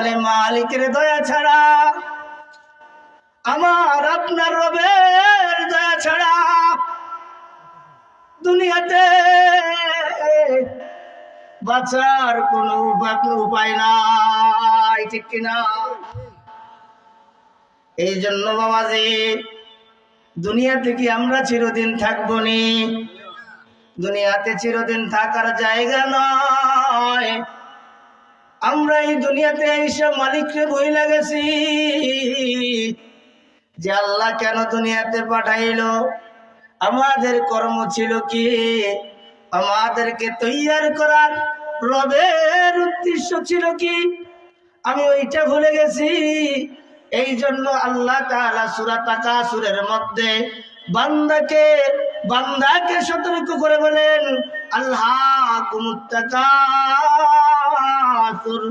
বলে, মালিকের দয়া ছাড়া, আমার আপনার রবের দয়া ছাড়া দুনিয়াতে বাঁচার কোনো উপায় নাই, ঠিক কিনা এই জন্য বাবাজি দুনিয়াতে কি আমরা চিরদিন থাকব নি। দুনিয়াতে চিরদিন থাকার জায়গা নয় আমরা এই দুনিয়াতে এসে মালিককে বই লাগেছি যে আল্লাহ কেন দুনিয়াতে পাঠাইল? আমাদের কর্ম ছিল কি? আমাদেরকে তৈয়ার করার রবের উদ্দেশ্য ছিল কি? আমি ওইটা ভুলে গেছি। এই জন্য আল্লাহ সুরা সূরা তাকাসুরের মধ্যে বান্দাকে বান্দাকে সতর্ক করে বলেন, আল্লাহ কুমুত্তাকাসুর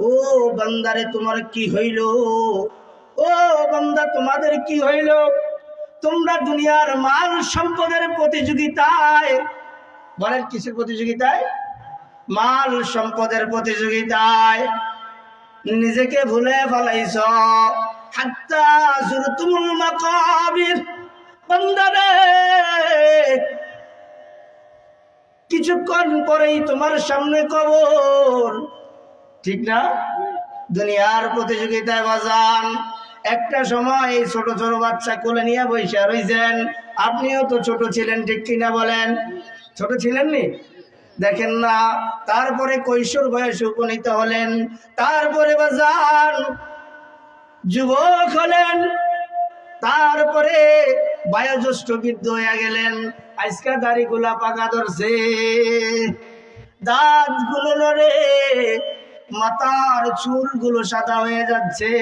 ও বান্দারে, তোমার কি হইল? ও বান্দা, তোমাদের কি হইল? তোমরা দুনিয়ার মাল সম্পদের প্রতিযোগিতায়, বলেন কিসের প্রতিযোগিতায়? মাল সম্পদের প্রতিযোগিতায়। নিজেকে ভুলে ফেলাইছ। হাত্তা জুরতুমুল মাকাবির। বান্দারে কিছুক্ষণ পরেই তোমার সামনে কবর। ঠিক না? দুনিয়ার প্রতিযোগিতায় বাজান একটা সময় এই ছোট ছোট বাচ্চা কোলে নিয়ে বৈশা রয়েছেন আপনিও তো ছোট ছিলেন, ঠিক কিনা বলেন? ছোট ছিলেন নি দেখেন না, তারপরে কৈশোর বয়সে উপনীত হলেন, তারপরে বাজান যুবক হলেন, তারপরে বায়োজ্যেষ্ঠ বৃদ্ধ হয়ে গেলেন। আজকা দাড়ি গুলা পাকা ধরছে দাঁতগুলো লড়ে মাথার চুলগুলো সাদা হয়ে যাচ্ছে।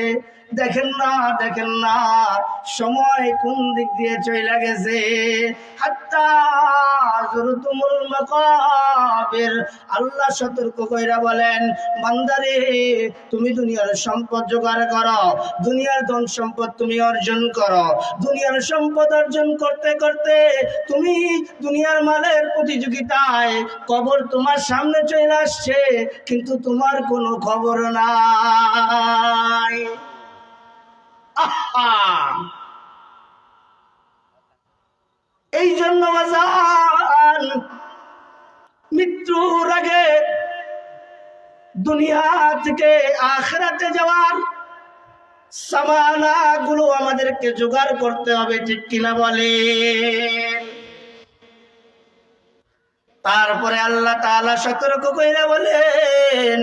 দেখেন না দেখেন না, সময় কোন দিক দিয়ে চলে গেছে। আল্লাহ সতর্ক কইরা বলেন, বান্দারে, তুমি দুনিয়ার সম্পদ জোগাড় করো, দুনিয়ার ধন সম্পদ তুমি অর্জন করো। দুনিয়ার সম্পদ অর্জন করতে করতে তুমি দুনিয়ার মালের প্রতিযোগিতায় কবর তোমার সামনে চলে আসছে, কিন্তু তোমার কোনো খবর নাই! এই জন্য মৃত্যুর আগে দুনিয়া থেকে আখরাতে যাওয়ার সামানা গুলো আমাদেরকে জোগাড় করতে হবে, ঠিক কিনা বলে তারপরে আল্লাহ তাআলা সতর্ক কইরা বলেন